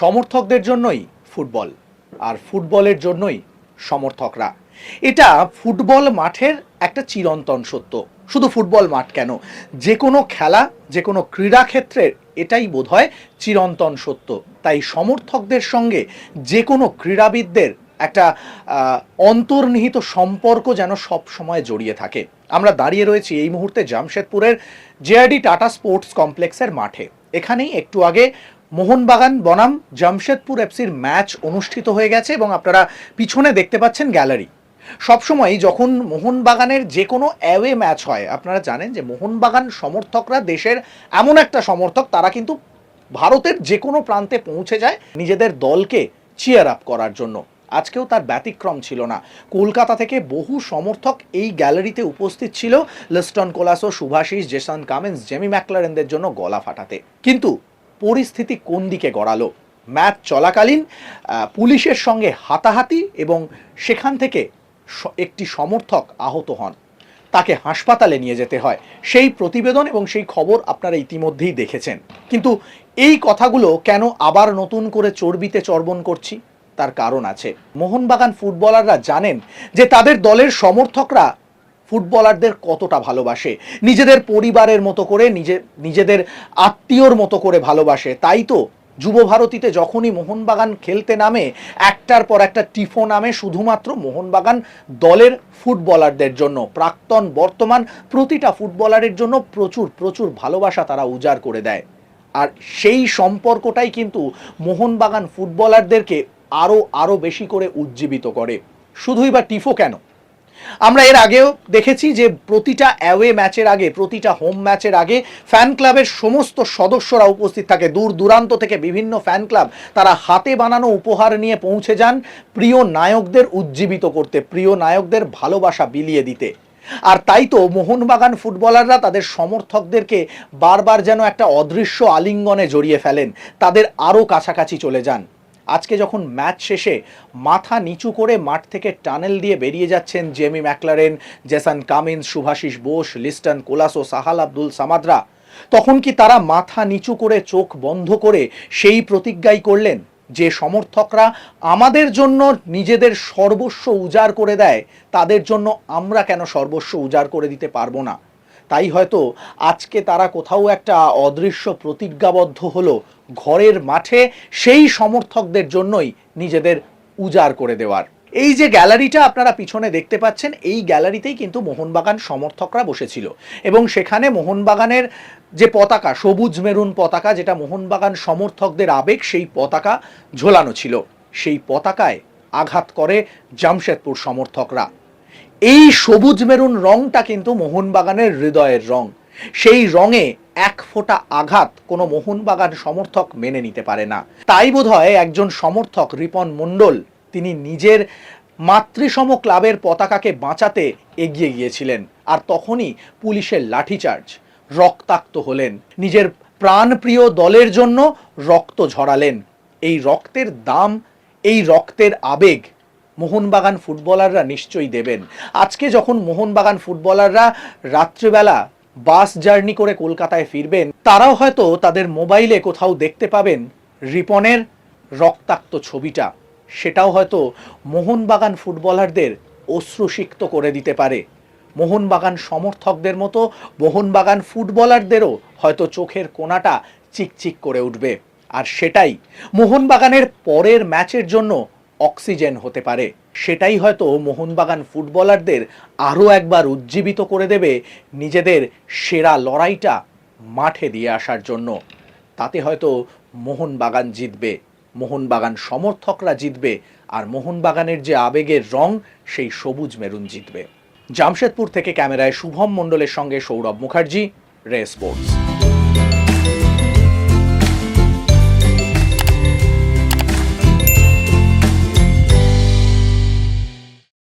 সমর্থকদের জন্যই ফুটবল আর ফুটবলের জন্যই সমর্থকরা। এটা ফুটবল মাঠের একটা চিরন্তন সত্য। শুধু ফুটবল মাঠ কেন? যে কোনো খেলা, যে কোনো ক্রীড়াক্ষেত্রের এটাই বোধহয় চিরন্তন সত্য। তাই সমর্থকদের সঙ্গে যে কোনো ক্রীড়াবিদদের একটা অন্তর্নিহিত সম্পর্ক যেন সব সময় জড়িয়ে থাকে। আমরা দাঁড়িয়ে রয়েছি এই মুহূর্তে জামশেদপুরের জেআরডি টাটা স্পোর্টস কমপ্লেক্সের মাঠে। এখানেই একটু আগে মোহনবাগান, বনাম, জামশেদপুর এফসির ম্যাচ অনুষ্ঠিত হয়ে গেছে এবং আপনারা পিছনে দেখতে পাচ্ছেন গ্যালারি। সবসময় যখন মোহনবাগানের যে কোনো অ্যাওয়ে ম্যাচ হয়, আপনারা জানেন যে মোহনবাগান সমর্থকরা দেশের এমন একটা সমর্থক, তারা কিন্তু ভারতের যে কোনো প্রান্তে পৌঁছে যায় নিজেদের দলকে চিয়ার আপ করার জন্য। আজকেও তার ব্যতিক্রম ছিল না। কলকাতা থেকে বহু সমর্থক এই গ্যালারিতে উপস্থিত ছিল। Liston Colaco Subhasish Jason Cummings, Jamie ম্যাকলারেনদের জন্য গলা ফাটাতে। কিন্তু পরিস্থিতি কোন দিকে গড়ালো? ম্যাচ চলাকালীন পুলিশের সঙ্গে হাতাহাতি এবং সেখান থেকে একটি সমর্থক আহত হন। তাকে হাসপাতালে নিয়ে যেতে হয়। সেই প্রতিবেদন এবং সেই খবর আপনারা ইতিমধ্যেই দেখেছেন। কিন্তু এই কথাগুলো কেন আবার নতুন করে চর্বিতে চর্বণ করছি? তার কারণ আছে। মোহনবাগান ফুটবলাররা জানেন যে তাদের দলের সমর্থকরা ফুটবলারদের কতটা ভালোবাসে? নিজেদের পরিবারের মতো করে, নিজে, নিজেদের আত্মীয়র মতো করে ভালোবাসে। তাই তো যুব ভারতীতে যখনই মোহনবাগান খেলতে নামে, একটার পর একটা টিফো নামে শুধুমাত্র মোহনবাগান দলের ফুটবলারদের জন্য। প্রাক্তন, বর্তমান প্রতিটা ফুটবলারের জন্য প্রচুর প্রচুর ভালোবাসা তারা উজাড় করে দেয়। আর সেই সম্পর্কটাই কিন্তু মোহনবাগান ফুটবলারদেরকে আরও আরও বেশি করে উজ্জীবিত করে। শুধুই বা টিফো কেন? আমরা এর আগেও দেখেছি যে প্রতিটা অ্যাওয়ে ম্যাচের আগে, প্রতিটা হোম ম্যাচের আগে ফ্যান ক্লাবের সমস্ত সদস্যরা উপস্থিত থাকে। দূর দূরান্ত থেকে বিভিন্ন ফ্যান ক্লাব তারা হাতে বানানো উপহার নিয়ে পৌঁছে যান প্রিয় নায়কদের উজ্জীবিত করতে, প্রিয় নায়কদের ভালোবাসা বিলিয়ে দিতে। আর তাই তো মোহনবাগান ফুটবলাররা তাদের সমর্থকদেরকে বারবার যেন একটা অদৃশ্য আলিঙ্গনে জড়িয়ে ফেলেন। তাদের আরও কাছাকাছি চলে যান। আজকে যখন ম্যাচ শেষে মাথা নিচু করে মাঠ থেকে টানেল দিয়ে বেরিয়ে যাচ্ছেন Jamie McLaren, Jason Cummings Subhasish Bose, Liston Colaco, Sahal Abdul সামাদরা, তখন কি তারা মাথা নিচু করে চোখ বন্ধ করে সেই প্রতিজ্ঞাই করলেন যে সমর্থকরা আমাদের জন্য নিজেদের সর্বস্ব উজাড় করে দেয়, তাদের জন্য আমরা কেন সর্বস্ব উজাড় করে দিতে পারব না? তাই হয়তো আজকে তারা কোথাও একটা অদৃশ্য প্রতিজ্ঞাবদ্ধ হলো ঘরের মাঠে সেই সমর্থকদের জন্যই নিজেদের উজাড় করে দেওয়ার। এই যে গ্যালারিটা আপনারা পিছনে দেখতে পাচ্ছেন, এই গ্যালারিতেই কিন্তু মোহনবাগান সমর্থকরা বসেছিল। এবং সেখানে মোহনবাগানের যে পতাকা, সবুজ মেরুন পতাকা, যেটা মোহনবাগান সমর্থকদের আবেগ, সেই পতাকা ঝোলানো ছিল। সেই পতাকায় আঘাত করে জামশেদপুর সমর্থকরা। এই সবুজ মেরুন রংটা কিন্তু মোহনবাগানের হৃদয়ের রং। সেই রঙে এক ফোঁটা আঘাত কোনো মোহনবাগান সমর্থক মেনে নিতে পারে না। তাই বোধহয় একজন সমর্থক রিপন মণ্ডল তিনি নিজের মাতৃসম ক্লাবের পতাকাকে বাঁচাতে এগিয়ে গিয়েছিলেন আর তখনই পুলিশের লাঠিচার্জ, রক্তাক্ত হলেন। নিজের প্রাণপ্রিয় দলের জন্য রক্ত ঝরালেন। এই রক্তের দাম, এই রক্তের আবেগ মোহনবাগান ফুটবলাররা নিশ্চয়ই দেবেন। আজকে যখন মোহনবাগান ফুটবলাররা রাত্রিবেলা বাস জার্নি করে কলকাতায় ফিরবেন, তারাও হয়তো তাদের মোবাইলে কোথাও দেখতে পাবেন রিপনের রক্তাক্ত ছবিটা। সেটাও হয়তো মোহনবাগান ফুটবলারদের অশ্রুসিক্ত করে দিতে পারে। মোহনবাগান সমর্থকদের মতো মোহনবাগান ফুটবলারদেরও হয়তো চোখের কোনাটা চিকচিক করে উঠবে। আর সেটাই, মোহনবাগানের পরের ম্যাচের জন্য অক্সিজেন হতে পারে। সেটাই হয়তো মোহনবাগান ফুটবলারদের আরও একবার উজ্জীবিত করে দেবে নিজেদের সেরা লড়াইটা মাঠে দিয়ে আসার জন্য। তাতে হয়তো মোহনবাগান জিতবে, মোহনবাগান সমর্থকরা জিতবে, আর মোহনবাগানের যে আবেগের রং, সেই সবুজ মেরুন জিতবে। জামশেদপুর থেকে ক্যামেরায় শুভম মণ্ডলের সঙ্গে সৌরভ মুখার্জি, রে স্পোর্টস।